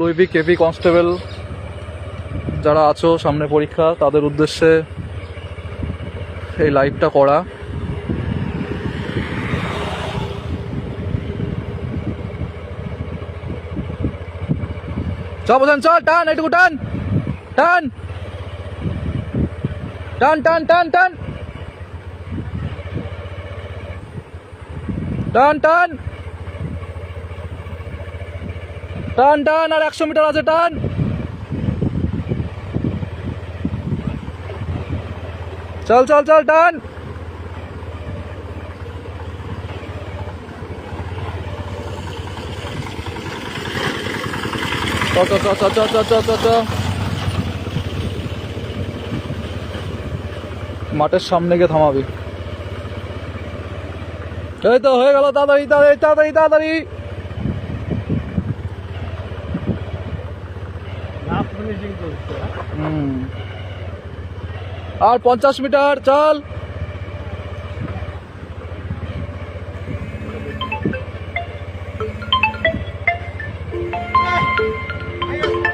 লুইবি KP constable যারা আছো সামনে পরীক্ষা, তাদের উদ্দেশ্যে এই লাইভটা করা। চল বোঝান চল, টান এটুকু টান টান। টান টান টান টান। টান টান। টান টান, আর একশো মিটার আছে, টান। চল চল চল, টান। চ চ চ চ চ চ চ চ চ। মাঠের সামনে গিয়ে থামাবি। এই তো, হয়ে গেল, তাড়াতাড়ি তাড়াতাড়ি তাড়াতাড়ি তাড়াতাড়ি। আর পঞ্চাশ মিটার, চল।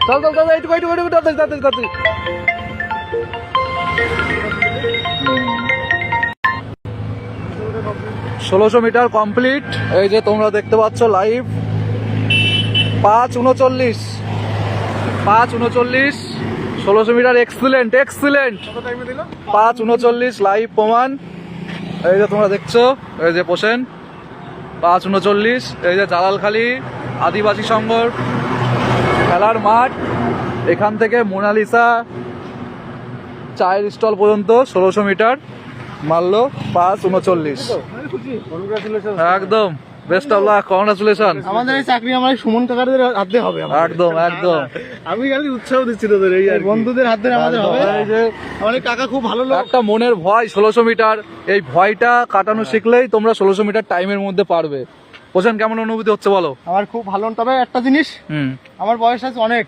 চল চল চল, এইটুকু এইটুকু এইটুকু, তাড়াতাড়ি তাড়াতাড়ি তাড়াতাড়ি। ষোলোশো মিটার কমপ্লিট। এই যে তোমরা দেখতে পাচ্ছ, লাইভ। পাঁচ, উনচল্লিশ। পাঁচ উনচল্লিশ ষোলোশো মিটার এক্সিলেন্ট এক্সিলেন্ট পাঁচ উনচল্লিশ লাইভ প্রমাণ। এই যে তোমরা দেখছ এই যে পোষেন পাঁচ উনচল্লিশ এই যে জালালখালি আদিবাসী সংঘর খেলার মাঠ। এখান থেকে মোনালিসা চায়ের স্টল পর্যন্ত ষোলোশো মিটার মারলো পাঁচ উনচল্লিশ। একদম। বেস্ট অফ লাক কংগ্রাচুলেশন আমাদের এই চাকরি আমার সুমন কাকাদের হাত হবে একদম একদম। আমি খালি উৎসাহ দিচ্ছি তোদের এই বন্ধুদের হাত আমাদের হবে। এই যে আমাদের কাকা খুব ভালো লোক। একটা মনের ভয় ষোলোশো মিটার এই ভয়টা কাটানো শিখলেই তোমরা ষোলোশো মিটার টাইমের মধ্যে পারবে। পোষণ কেমন অনুভূতি হচ্ছে বলো? আমার খুব ভালো। তবে একটা জিনিস আমার বয়স আছে অনেক।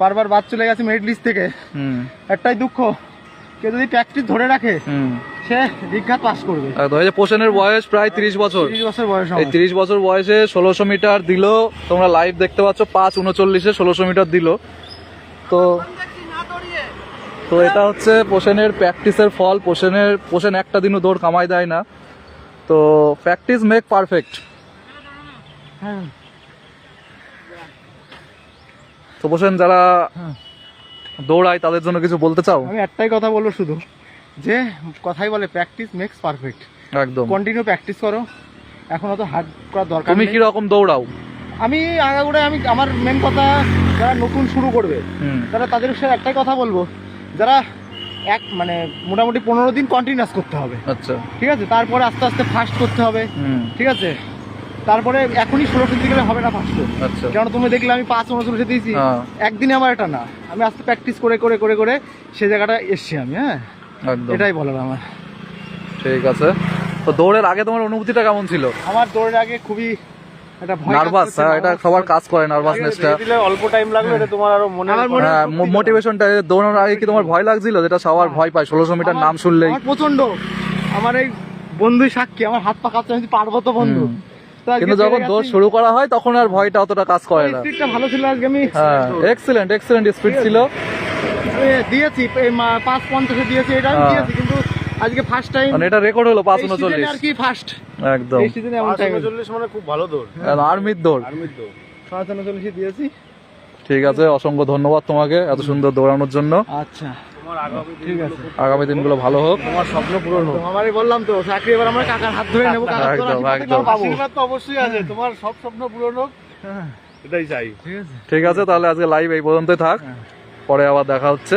বারবার বাদ চলে গেছে মেরিট লিস্ট থেকে। হুম। একটাই দুঃখ কেউ যদি প্র্যাকটিস ধরে রাখে সে পাস করবে। পোষণের বয়স প্রায় তিরিশ বছর। তিরিশ বছর বয়স এই তিরিশ বছর বয়সে ষোলোশো মিটার দিল তোমরা লাইভ দেখতে পাচ্ছ পাঁচ উনচল্লিশে ষোলোশো মিটার দিল। তো তো এটা হচ্ছে পোষণের প্র্যাকটিসের ফল পোষণের পোষণ একটা দিনও দৌড় কামাই দেয় না। তো প্র্যাকটিস মেক পারফেক্ট হ্যাঁ। তো পোষণ যারা হ্যাঁ। দৌড়ায় তাদের জন্য কিছু বলতে চাও? আমি একটাই কথা বলব শুধু যে কথাই বলে প্র্যাকটিস মেক্স পারফেক্ট একদম। কন্টিনিউ প্র্যাকটিস করো। এখন অত হার্ড করার দরকার তুমি। কি রকম দৌড়াও? আমি আগাগোড়ায় আমি আমার মেন কথা যারা নতুন শুরু করবে তারা তাদের সাথে একটাই কথা বলব যারা এক মানে মোটামুটি পনেরো দিন কন্টিনিউস করতে হবে। আচ্ছা। ঠিক আছে? তারপরে আস্তে আস্তে ফাস্ট করতে হবে। ঠিক আছে? তারপরে এখনই ষোলো দিতে গেলে হবে না ফাস্ট আচ্ছা। কেন তুমি দেখলে আমি পাঁচ উনচল্লিশে দিয়েছি হ্যাঁ। একদিনে আমার এটা না। আমি আস্তে প্র্যাকটিস করে করে করে করে সে জায়গাটা এসছি আমি হ্যাঁ? এটাই বলার আমার। ঠিক আছে। তো দৌড়ের আগে তোমার অনুভূতিটা কেমন ছিল? আমার দৌড়ের আগে খুবই ভয় কাজ নার্ভাস হ্যাঁ এটা সবার কাজ করে নার্ভাসনেসটা দিলে অল্প টাইম এটা তোমার আরও মনে আমার হ্যাঁ মোটিভেশনটা দৌড়ানোর আগে কি তোমার ভয় লাগছিল? যেটা সবার ভয় পায় ষোলোশো মিটার নাম আমার- শুনলেই। আমার প্রচণ্ড আমার এই বন্ধু সাক্ষী আমার হাত পা কাঁপছে আমি পারব তো বন্ধু। কিন্তু যখন দৌড় শুরু করা হয় তখন আর ভয়টা অতটা কাজ করে না। স্পিডটা ভালো ছিল আজকে আমি হ্যাঁ এক্সিলেন্ট এক্সিলেন্ট স্পিড ছিল। দিয়েছি পাঁচ পঞ্চাশে দিয়েছি এটা হ্যাঁ। দিয়েছি কিন্তু আজকে ফার্স্ট টাইম মানে এটা রেকর্ড হলো পাঁচ উনচল্লিশ। আর কি ফার্স্ট একদম। এই সিজনে এমন টাইম মানে খুব ভালো দৌড়। আর্মির দৌড়। আর্মির দৌড়। পাঁচ উনচল্লিশে দিয়েছি। ঠিক আছে অসংখ্য ধন্যবাদ তোমাকে এত সুন্দর দৌড়ানোর জন্য। আচ্ছা। আগামী দিনগুলো ভালো হোক। তোমার স্বপ্ন পূরণ হোক। আমারই বললাম তো চাকরি এবার আমরা কাকার হাত ধরে নেব কাকার আশীর্বাদ তো অবশ্যই আছে তোমার সব স্বপ্ন পূরণ হোক। হ্যাঁ, এটাই চাই। ঠিক আছে। ঠিক আছে তাহলে আজকে লাইভ এই পর্যন্তই থাক। পরে আবার দেখা হচ্ছে।